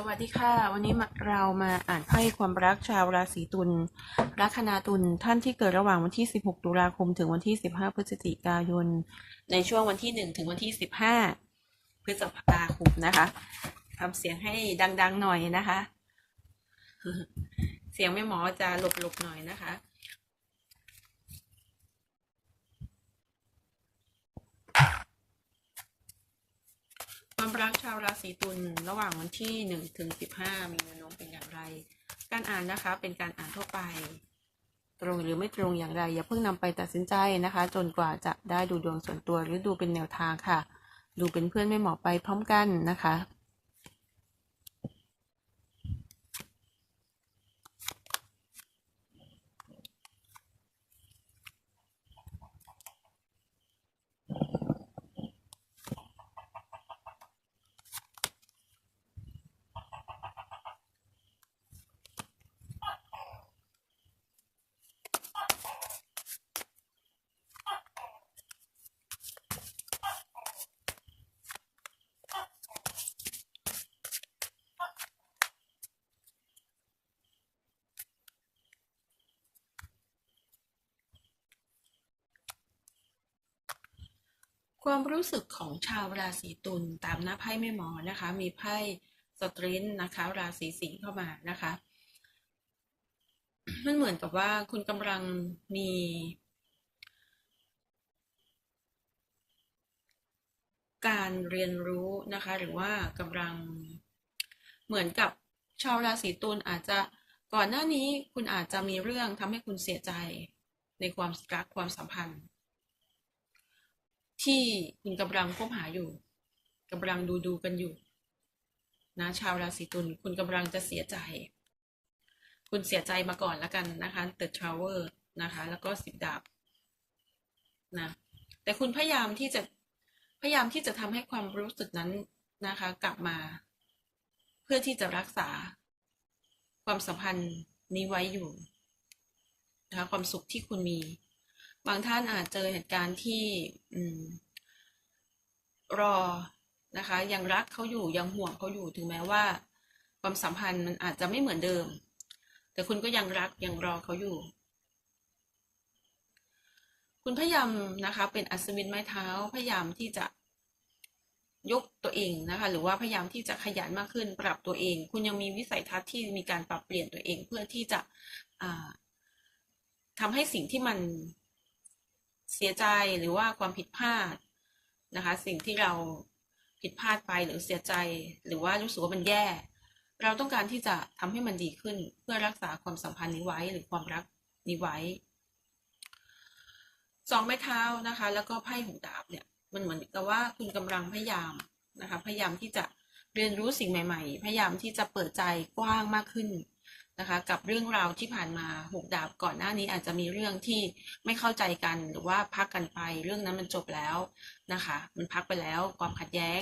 สวัสดีค่ะ วันนี้เรามาอ่านไพ่ความรักชาวราศีตุลลัคนาตุลท่านที่เกิดระหว่างวันที่ 16 ตุลาคม ถึงวันที่ 15 พฤศจิกายน ในช่วงวันที่ 1 ถึงวันที่ 15 พฤษภาคมนะคะทำเสียงให้ดัง ๆ หน่อยนะคะ เสียงแม่หมอจะหลบๆหน่อยนะคะ ความรักชาวราศีตุลระหว่างวันที่1ถึง15 มีแนวโน้มเป็นอย่างไร การอ่านนะคะเป็นการอ่านทั่วไป ตรงหรือไม่ตรงอย่างไร อย่าเพิ่งนำไปตัดสินใจนะคะ จนกว่าจะได้ดูดวงส่วนตัวหรือดูเป็นแนวทางค่ะ ดูเป็นเพื่อนไม่เหมาะไปพร้อมกันนะคะ ความรู้สึกของชาวราศีตุลตามหน้าไพ่แม่หมอนะคะ มีไพ่สตรินนะคะ ราศีสิงห์เข้ามานะคะมันเหมือนกับว่าคุณกำลังมี การเรียนรู้นะคะ หรือว่ากำลังเหมือนกับชาวราศีตุลอาจจะก่อนหน้านี้คุณอาจจะมีเรื่องทำให้คุณเสียใจในความรักความสัมพันธ์ ที่คุณกำลังคบหาอยู่กำลังดูดูกันอยู่ นะชาวราศีตุลคุณกำลังจะเสียใจ คุณเสียใจมาก่อนแล้วกันนะคะ The Traveler นะคะ แล้วก็สิบดาบนะแต่คุณพยายามที่จะพยายามที่จะทำให้ความรู้สึกนั้นนะคะ กลับมา เพื่อที่จะรักษา ความสัมพันธ์นี้ไว้อยู่นะคะความสุขที่คุณมี บางท่านอาจเจอเหตุการณ์ที่รอนะคะ ยังรักเขาอยู่ยังห่วงเขาอยู่ถึงแม้ว่า ความสัมพันธ์มันอาจจะไม่เหมือนเดิม แต่คุณก็ยังรักยังรอเขาอยู่ คุณพยายามนะคะ เป็นอัศวินไม้เท้าพยายามที่จะยกตัวเองนะคะ หรือว่าพยายามที่จะขยันมากขึ้นปรับตัวเอง คุณยังมีวิสัยทัศน์ที่มีการปรับเปลี่ยนตัวเองเพื่อที่จะอ่าทำให้สิ่งที่มัน เสียใจหรือว่าความผิดพลาดนะคะ สิ่งที่เราผิดพลาดไปหรือเสียใจ หรือว่ารู้สึกว่ามันแย่ เราต้องการที่จะทำให้มันดีขึ้นเพื่อรักษาความสัมพันธ์นี้ไว้หรือความรักนี้ไว้สองไม้เท้านะคะ แล้วก็ไพ่หูดาบเนี่ยมันเหมือนกับว่าคุณกำลังพยายามนะคะ พยายามที่จะเรียนรู้สิ่งใหม่ ๆ พยายามที่จะเปิดใจกว้างมากขึ้น นะคะ กับเรื่องราวที่ผ่านมาหกดาบก่อนหน้านี้อาจจะมีเรื่องที่ไม่เข้าใจกันหรือว่าพักกันไปเรื่องนั้นมันจบแล้วนะคะ มันพักไปแล้วความขัดแย้ง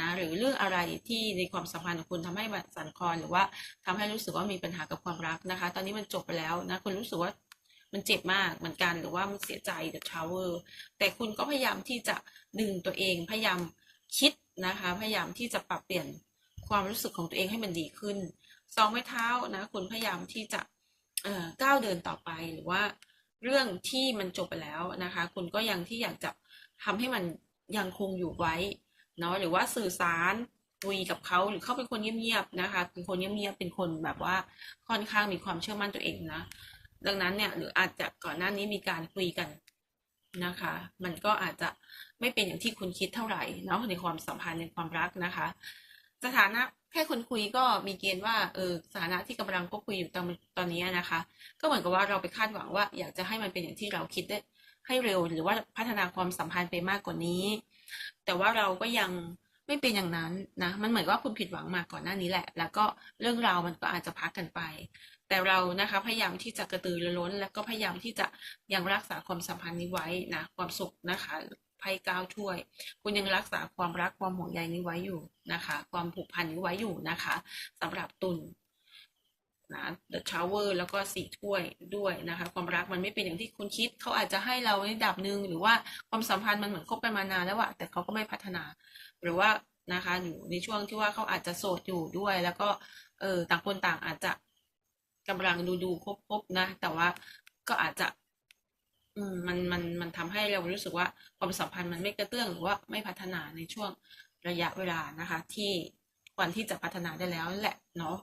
นะหรือเรื่องอะไรที่ในความสัมพันธ์ของคุณทำให้บัดสั่นคลอนหรือว่าทำให้รู้สึกว่ามีปัญหากับความรักนะคะ ตอนนี้มันจบไปแล้วนะคุณรู้สึกว่ามันเจ็บมากเหมือนกันหรือว่ามันเสียใจ The Tower แต่คุณก็พยายามที่จะดึงตัวเองพยายามคิดนะคะ พยายามที่จะปรับเปลี่ยนความรู้สึกของตัวเองให้มันดีขึ้น สองไม้เท้านะคุณพยายามที่จะก้าวเดินต่อไปหรือว่าเรื่องที่มันจบไปแล้วนะคะ คุณก็ยังที่อยากจะทำให้มันยังคงอยู่ไว้เนาะหรือว่าสื่อสารคุยกับเขาหรือเขาเป็นคนเงียบๆนะคะเป็นคนเงียบๆเป็นคนแบบว่าค่อนข้างมีความเชื่อมั่นตัวเองนะดังนั้นเนี่ยหรืออาจจะก่อนหน้านี้มีการคุยกันนะคะ มันก็อาจจะไม่เป็นอย่างที่คุณคิดเท่าไหร่เนาะในความสัมพันธ์ในความรักนะคะ สถานะ แค่คนคุยก็มีเกณฑ์ว่าเออสถานะที่กำลังก็คุยอยู่ตอนตอนนี้นะคะ ก็เหมือนกับว่าเราไปคาดหวังว่า อยากจะให้มันเป็นอย่างที่เราคิดได้ให้เร็วหรือว่าพัฒนาความสัมพันธ์ไปมากกว่านี้ แต่ว่าเราก็ยังไม่เป็นอย่างนั้นนะมันเหมือนว่าคุณผิดหวังมาก่อนหน้านี้แหละ แล้วก็เรื่องราวมันก็อาจจะพักกันไป แต่เรานะคะพยายามที่จะกระตือรือร้น แล้วก็พยายามที่จะยังรักษาความสัมพันธ์นี้ไว้นะความสุขนะคะ ไพ่ก้าวถ้วย คุณยังรักษาความรักความห่วงใยนี้ไว้อยู่นะคะ ความผูกพันนี้ไว้อยู่นะคะสำหรับตุลนะ The Tower แล้วก็สี่ถ้วยด้วยนะคะ ความรักมันไม่เป็นอย่างที่คุณคิด เขาอาจจะให้เราในดับหนึ่งหรือว่าความสัมพันธ์มันเหมือนคบกันมานานแล้วอะแต่เขาก็ไม่พัฒนา หรือว่านะคะอยู่ในช่วงที่ว่าเขาอาจจะโสดอยู่ด้วย แล้วก็เออต่างคนต่างอาจจะกำลังดูดูคบคบนะ แต่ว่าก็อาจจะ อืมมันมันมันทำให้เรารู้สึกว่าความสัมพันธ์มันไม่กระเตื้องหรือว่าไม่พัฒนาในช่วงระยะเวลานะคะ ที่ควรที่จะพัฒนาได้แล้วนั่นแหละเนาะ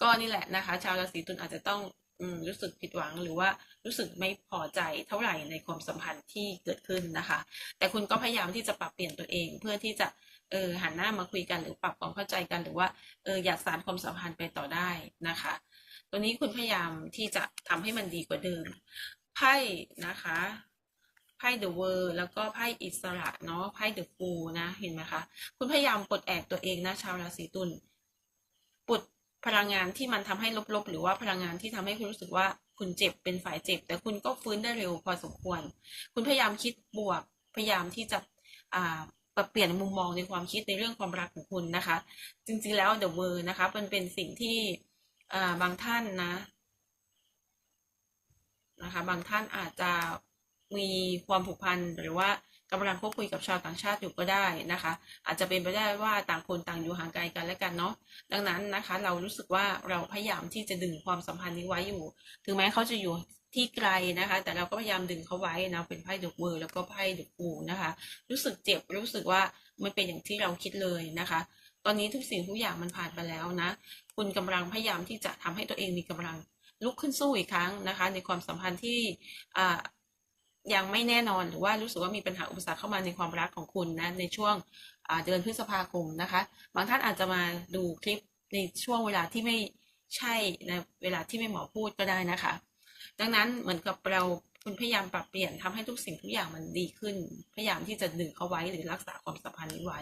ก็นี่แหละนะคะ ชาวราศีตุลอาจจะต้องอืมรู้สึกผิดหวังหรือว่ารู้สึกไม่พอใจเท่าไหร่ในความสัมพันธ์ที่เกิดขึ้นนะคะ แต่คุณก็พยายามที่จะปรับเปลี่ยนตัวเองเพื่อที่จะเออหันหน้ามาคุยกันหรือปรับความเข้าใจกันหรือว่าเอออยากสานความสัมพันธ์ไปต่อได้นะคะ ตัวนี้คุณพยายามที่จะทำให้มันดีกว่าเดิม ไพ่นะคะไพ่เดอะเวอร์แล้วก็ไพ่อิสระเนาะไพ่เดอะฟูนะเห็นไหมคะคุณพยายามปลดแอกตัวเองนะชาวราศีตุลปลดพลังงานที่มันทำให้ลบๆ หรือว่าพลังงานที่ทำให้คุณรู้สึกว่าคุณเจ็บเป็นฝ่ายเจ็บ แต่คุณก็ฟื้นได้เร็วพอสมควร คุณพยายามคิดบวกพยายามที่จะอ่าปเปลี่ยนมุมมองในความคิดในเรื่องความรักของคุณนะคะ จริงๆแล้วเดอะเวอร์นะคะมันเป็นสิ่งที่บางท่านนะ นะคะ บางท่านอาจจะมีความผูกพันหรือว่ากำลังคบคุยกับชาวต่างชาติอยู่ก็ได้นะคะ อาจจะเป็นไปได้ว่าต่างคนต่างอยู่ห่างไกลกันและกันเนาะดังนั้นนะคะ เรารู้สึกว่าเราพยายามที่จะดึงความสัมพันธ์นี้ไว้อยู่ ถึงแม้เขาจะอยู่ที่ไกลนะคะ แต่เราก็พยายามดึงเขาไว้นะเป็นไพ่ดอกเวอร์แล้วก็ไพ่ดอกปูนะคะ รู้สึกเจ็บรู้สึกว่าไม่เป็นอย่างที่เราคิดเลยนะคะ ตอนนี้ทุกสิ่งทุกอย่างมันผ่านไปแล้วนะ คุณกำลังพยายามที่จะทำให้ตัวเองมีกำลัง ลุกขึ้นสู้อีกครั้งนะคะ ในความสัมพันธ์ที่ยังไม่แน่นอนหรือว่ารู้สึกว่ามีปัญหาอุปสรรคเข้ามาในความรักของคุณนะในช่วงเดือนพฤษภาคมนะคะ บางท่านอาจจะมาดูคลิปในช่วงเวลาที่ไม่ใช่ในเวลาที่ไม่เหมาะพูดก็ได้นะคะ ดังนั้นเหมือนกับเรา คุณพยายามปรับเปลี่ยนทำให้ทุกสิ่งทุกอย่างมันดีขึ้น พยายามที่จะดึงเขาไว้หรือรักษาความสัมพันธ์นี้ไว้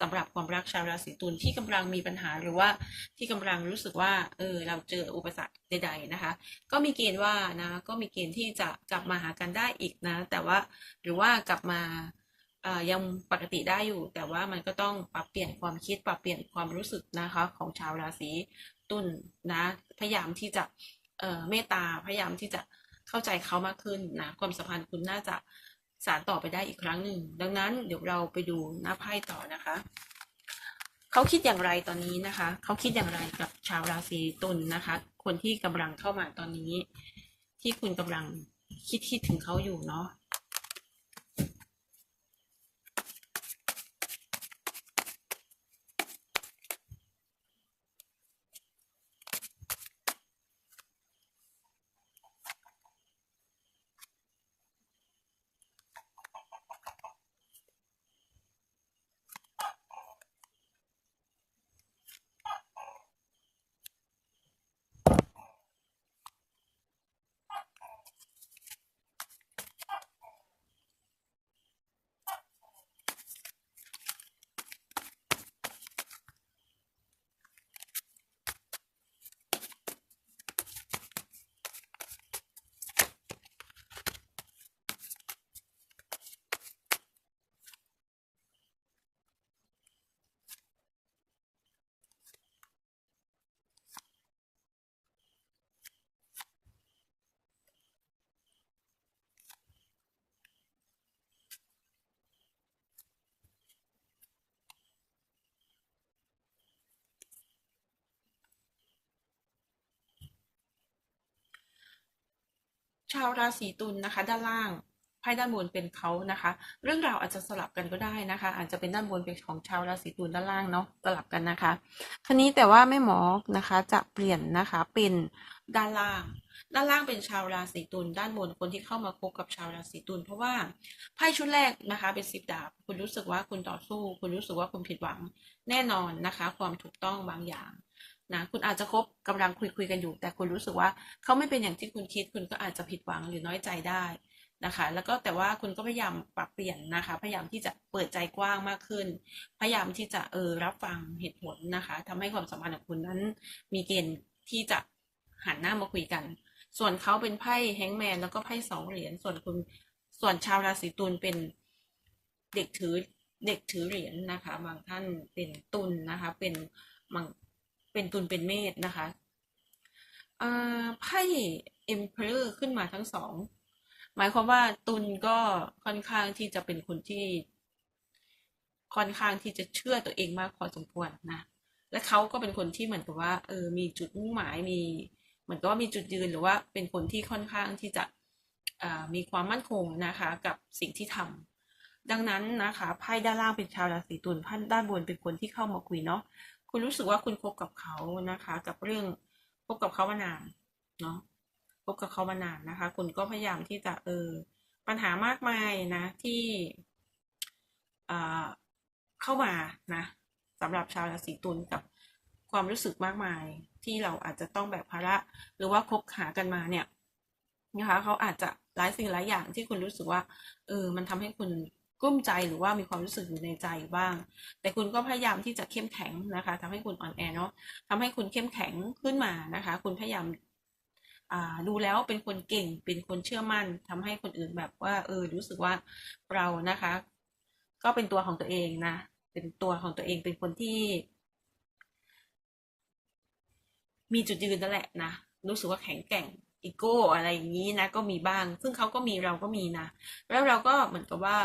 สำหรับความรักชาวราศีตุลที่กำลังมีปัญหาหรือว่าที่กำลังรู้สึกว่าเออเราเจออุปสรรคใด ๆนะคะ ก็มีเกณฑ์ว่านะก็มีเกณฑ์ที่จะกลับมาหากันได้อีกนะ แต่ว่าหรือว่ากลับมาออยังปกติได้อยู่ แต่ว่ามันก็ต้องปรับเปลี่ยนความคิดปรับเปลี่ยนความรู้สึกนะคะ ของชาวราศีตุลนะพยายามที่จะเเมตตาพยายามที่จะ เข้าใจเขามากขึ้นนะความสัมพันธ์คุณน่าจะสานต่อไปได้อีกครั้งหนึ่ง ดังนั้นเดี๋ยวเราไปดูหน้าไพ่ต่อนะคะ เขาคิดอย่างไรตอนนี้นะคะ เขาคิดอย่างไรกับชาวราศีตุลนะคะ คนที่กำลังเข้ามาตอนนี้ ที่คุณกำลังคิดคิดถึงเขาอยู่เนาะ ชาวราศีตุลนะคะ ด้านล่างไพ่ด้านบนเป็นเขานะคะ เรื่องราวอาจจะสลับกันก็ได้นะคะ อาจจะเป็นด้านบนเป็นของชาวราศีตุลด้านล่างเนาะสลับกันนะคะคราวนี้แต่ว่าแม่หมอนะคะจะเปลี่ยนนะคะเป็นด้านล่าง ด้านล่างเป็นชาวราศีตุลด้านบนคนที่เข้ามาคบกับชาวราศีตุลเพราะว่าไพ่ชุดแรกนะคะเป็นสิบดาบ คุณรู้สึกว่าคุณต่อสู้ คุณรู้สึกว่าคุณผิดหวังแน่นอนนะคะ ความถูกต้องบางอย่าง นะคุณอาจจะคบกำลังคุยคุยกันอยู่ แต่คุณรู้สึกว่าเขาไม่เป็นอย่างที่คุณคิด คุณก็อาจจะผิดหวังหรือน้อยใจได้นะคะ แล้วก็แต่ว่าคุณก็พยายามปรับเปลี่ยนนะคะ พยายามที่จะเปิดใจกว้างมากขึ้น พยายามที่จะเออรับฟังเหตุผลนะคะทำให้ความสัมพันธ์ของคุณนั้น มีเกณฑ์ที่จะหันหน้ามาคุยกัน ส่วนเขาเป็นไพ่แฮงแมนแล้วก็ไพ่สองเหรียญส่วนคุณส่วนชาวราศีตุลเป็นเด็กถือเด็กถือเหรียญนะคะ บางท่านเป็นตุลนะคะ เป็นบาง เป็นตุลเป็นเมษนะคะอ่าไพ่ Emperor ขึ้นมาทั้งสอง หมายความว่าตุลก็ค่อนข้างที่จะเป็นคนที่ ค่อนข้างที่จะเชื่อตัวเองมากพอสมควรนะ และเขาก็เป็นคนที่เหมือนกับว่าเออมีจุดมุ่งหมายมีเหมือนกับว่ามีจุดยืนหรือว่าเป็นคนที่ค่อนข้างที่จะมีความมั่นคงนะคะกับสิ่งที่ทำดังนั้นนะคะไพ่ด้านล่างเป็นชาวราศีตุลไพ่ด้านบนเป็นคนที่เข้ามาคุยเนาะ คุณรู้สึกว่าคุณคบกับเขานะคะ กับเรื่องคบกับเขามานานเนาะคบกับเขามานานนะคะ คุณก็พยายามที่จะเออปัญหามากมายนะ ที่อ่าเข้ามานะสำหรับชาวราศีตุลกับความรู้สึกมากมายที่เราอาจจะต้องแบกภาระ หรือว่าคบหากันมาเนี่ยนะคะเขาอาจจะหลายสิ่งหลายอย่างที่คุณรู้สึกว่าเออมันทำให้คุณ กุ้มใจหรือว่ามีความรู้สึกอยู่ในใจบ้าง แต่คุณก็พยายามที่จะเข้มแข็งนะคะทำให้คุณอ่อนแอเนาะทำให้คุณเข้มแข็งขึ้นมานะคะ คุณพยายามดูแล้วเป็นคนเก่งเป็นคนเชื่อมั่นทำให้คนอื่นแบบว่า เออ รู้สึกว่าเรานะคะ ก็เป็นตัวของตัวเองนะเป็นตัวของตัวเองเป็นคนที่มีจุดยืนนั่นแหละนะรู้สึกว่าแข็งแกร่งอีโก้อะไรอย่างนี้นะ ก็มีบ้าง ซึ่งเขาก็มีเราก็มีนะ แล้วเราก็เหมือนกับว่า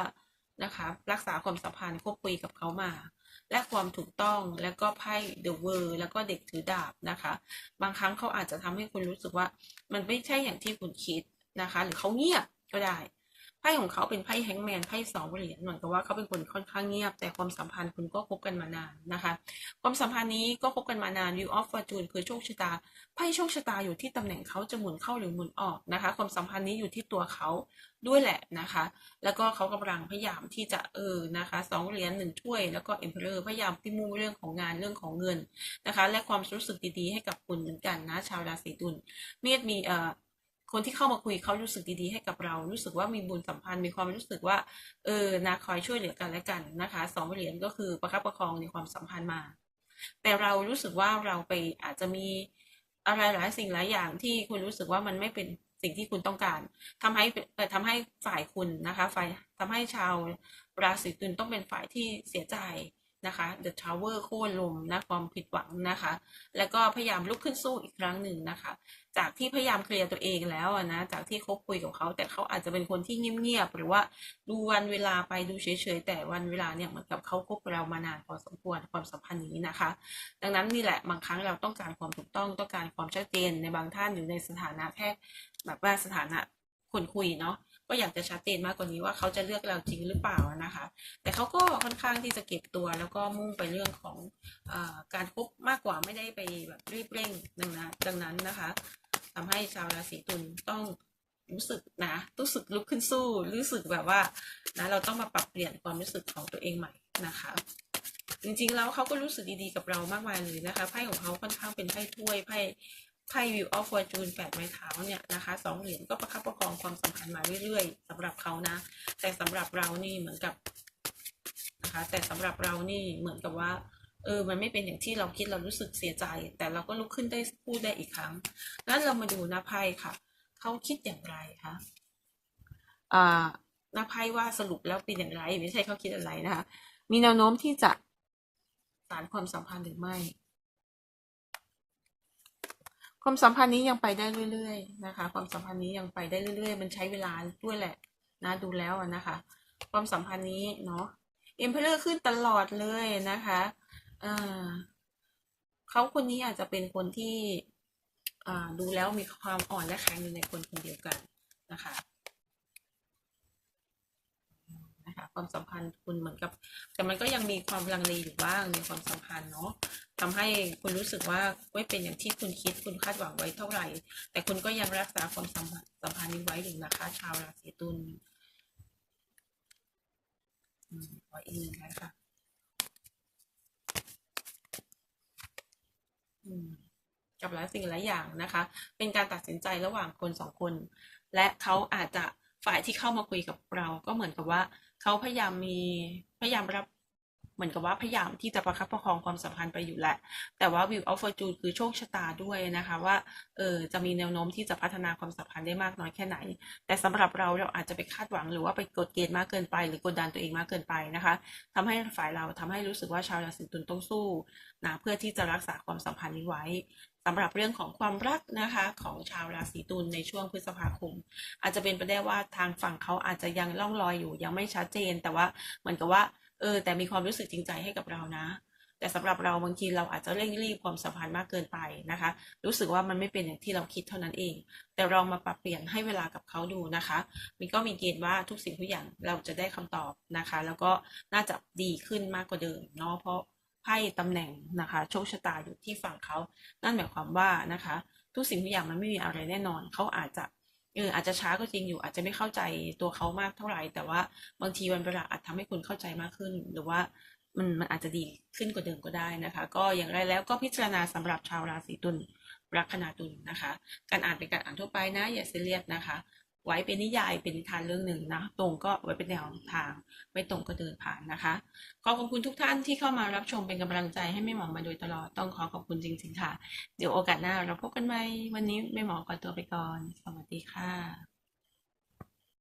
นะคะ รักษาความสัมพันธ์ควบคุยกับเขามา และความถูกต้องแล้วก็ไพ่ The World แล้วก็เด็กถือดาบนะคะ บางครั้งเขาอาจจะทำให้คุณรู้สึกว่า มันไม่ใช่อย่างที่คุณคิดนะคะ หรือเขาเงียบก็ได้ ไพ่ของเขาเป็นไพ่แฮงแมนไพ่สองเหรียญเหมือนกับว่าเขาเป็นคนค่อนข้างเงียบ แต่ความสัมพันธ์คุณก็คบกันมานานนะคะ ความสัมพันธ์นี้ก็คบกันมานาน View of Fortune คือโชคชะตาไพ่โชคชะตาอยู่ที่ตำแหน่งเขาจะหมุนเข้าหรือหมุนออกนะคะ ความสัมพันธ์นี้อยู่ที่ตัวเขาด้วยแหละนะคะ แล้วก็เขากำลังพยายามที่จะเออนะคะสองเหรียญหนึ่งถ้วย แล้วก็ Emperor พยายามที่มุ่งเรื่องของงานเรื่องของเงินนะคะ และความรู้สึกดีๆให้กับคุณเหมือนกันนะ ชาวราศีตุลเมษมีเอ่อ คนที่เข้ามาคุยเขารู้สึกดีๆให้กับเรา รู้สึกว่ามีบุญสัมพันธ์ มีความรู้สึกว่า เออนะคอยช่วยเหลือกันและกันนะคะสองเหรียญก็คือประคับประคองในความสัมพันธ์มา แต่เรารู้สึกว่าเราไปอาจจะมีอะไรหลายสิ่งหลายอย่างที่คุณรู้สึกว่ามันไม่เป็นสิ่งที่คุณต้องการทำให้เอ่ทำให้ฝ่ายคุณนะคะฝ่ายทำให้ชาวราศีตุลต้องเป็นฝ่ายที่เสียใจนะคะ The Tower โค่นลมนะความผิดหวังนะคะ แล้วก็พยายามลุกขึ้นสู้อีกครั้งหนึ่งนะคะ จากที่พยายามเคลียร์ตัวเองแล้วอะนะจากที่คบคุยกับเขา แต่เขาอาจจะเป็นคนที่เงียบๆหรือว่าดูวันเวลาไปดูเฉยๆแต่วันเวลาเนี่ยเหมือนกับเขาคบเรามานานพอสมควรความสัมพันธ์นี้นะคะ ดังนั้นนี่แหละบางครั้งเราต้องการความถูกต้องต้องการความชัดเจนในบางท่านอยู่ในสถานะแค่แบบว่าสถานะคนคุยเนาะก็อยากจะชัดเจนมากกว่านี้ว่าเขาจะเลือกเราจริงหรือเปล่านะคะ แต่เขาก็ค่อนข้างที่จะเก็บตัว แล้วก็มุ่งไปเรื่องของอาการคบมากกว่าไม่ได้ไปแบบรีบเร่งดังนั้นดังนั้นนะคะ ทำให้ชาวราศีตุลต้องรู้สึกนะรู้สึกลุกขึ้นสู้ รู้สึกแบบว่านะเราต้องมาปรับเปลี่ยนความรู้สึกของตัวเองใหม่นะคะ จริงๆแล้วเขาก็รู้สึกดีๆกับเรามากมายเลยนะคะไพ่ของเขาค่อนข้างเป็นไพ่ถ้วยไพ่ไพ่ View of Fortune แปดไม้เท้าเนี่ยนะคะสองเหรียญก็ประคับประคองความสัมพันธ์มาเรื่อยๆสำหรับเขานะ แต่สำหรับเรานี่เหมือนกับนะคะแต่สำหรับเรานี่เหมือนกับว่า เออ มันไม่เป็นอย่างที่เราคิดเรารู้สึกเสียใจ แต่เราก็ลุกขึ้นได้พูดได้อีกครั้งงั้นเรามาดูนาไพ่ค่ะ เขาคิดอย่างไรคะอ่านาไพ่ว่าสรุปแล้วเป็นอย่างไร ไม่ใช่เขาคิดอะไรนะคะ มีแนวโน้มที่จะสารความสัมพันธ์หรือไม่ ความสัมพันธ์นี้ยังไปได้เรื่อย ๆ นะคะ ความสัมพันธ์นี้ยังไปได้เรื่อย ๆ มันใช้เวลาด้วยแหละ นะดูแล้วนะคะ ความสัมพันธ์นี้เนาะเอ็มเพลอร์ขึ้นตลอดเลยนะคะ เขาคนนี้อาจจะเป็นคนที่ดูแล้วมีความอ่อนและแข็งอยู่ในคนคนเดียวกันนะคะนะคะความสัมพันธ์คุณเหมือนกับ แต่มันก็ยังมีความลังเลอยู่บ้างในความสัมพันธ์เนาะทำให้คุณรู้สึกว่าไม่เป็นอย่างที่คุณคิดคุณคาดหวังไว้เท่าไหร่ แต่คุณก็ยังรักษาความสัมพันธ์สัมพันธ์นี้ไว้อยู่นะคะ ชาวราศีตุลอืมขออีกหนึ่งนะคะอืม กับหลายสิ่งหลายอย่างนะคะ เป็นการตัดสินใจระหว่างคนสองคน และเขาอาจจะฝ่ายที่เข้ามาคุยกับเรา ก็เหมือนกับว่าเขาพยายามมีพยายามรับ เหมือนกับว่าพยายามที่จะประคับประคองความสัมพันธ์ไปอยู่แหละ แต่ว่า View of Fortune คือโชคชะตาด้วยนะคะว่าเออจะมีแนวโน้มที่จะพัฒนาความสัมพันธ์ได้มากน้อยแค่ไหน แต่สำหรับเราเราอาจจะไปคาดหวังหรือว่าไปกดเกณฑ์มากเกินไป หรือกดดันตัวเองมากเกินไปนะคะทำให้ฝ่ายเราทำให้รู้สึกว่าชาวราศีตุลต้องสู้นะเพื่อที่จะรักษาความสัมพันธ์นี้ไว้สำหรับเรื่องของความรักนะคะของชาวราศีตุลในช่วงพฤษภาคม อาจจะเป็นไปได้ว่าทางฝั่งเขาอาจจะยังล่องลอยอยู่ยังไม่ชัดเจน แต่ว่าเหมือนกับว่า เออ แต่มีความรู้สึกจริงใจให้กับเรานะ แต่สำหรับเราบางทีเราอาจจะเร่งรีบความสัมพันธ์มากเกินไปนะคะ รู้สึกว่ามันไม่เป็นอย่างที่เราคิดเท่านั้นเอง แต่ลองมาปรับเปลี่ยนให้เวลากับเขาดูนะคะมันก็มีเกณฑ์ว่าทุกสิ่งทุกอย่างเราจะได้คำตอบนะคะ แล้วก็น่าจะดีขึ้นมากกว่าเดิมเนาะเพราะไพ่ตำแหน่งนะคะโชคชะตาอยู่ที่ฝั่งเขา นั่นหมายความว่านะคะ ทุกสิ่งทุกอย่างมันไม่มีอะไรแน่นอน เขาอาจจะ เอออาจจะช้าก็จริงอยู่ อาจจะไม่เข้าใจตัวเขามากเท่าไหร่ แต่ว่าบางทีวันเวลาอาจทำให้คุณเข้าใจมากขึ้น หรือว่ามันมันอาจจะดีขึ้นกว่าเดิมก็ได้นะคะ ก็อย่างไรแล้วก็พิจารณาสำหรับชาวราศีตุลลัคนาตุลนะคะ การอ่านเป็นการอ่านทั่วไปนะ อย่าเสียเรียดนะคะ ไว้เป็นนิยายเป็นนิทานเรื่องหนึ่งนะ ตรงก็ไว้เป็นแนวทาง ไม่ตรงก็เดินผ่านนะคะขอขอบคุณทุกท่านที่เข้ามารับชมเป็นกำลังใจให้แม่หมอมาโดยตลอดต้องขอขอบคุณจริง ๆ ค่ะ เดี๋ยวโอกาสหน้าเราพบกันใหม่วันนี้แม่หมอขอตัวไปก่อน สวัสดีค่ะ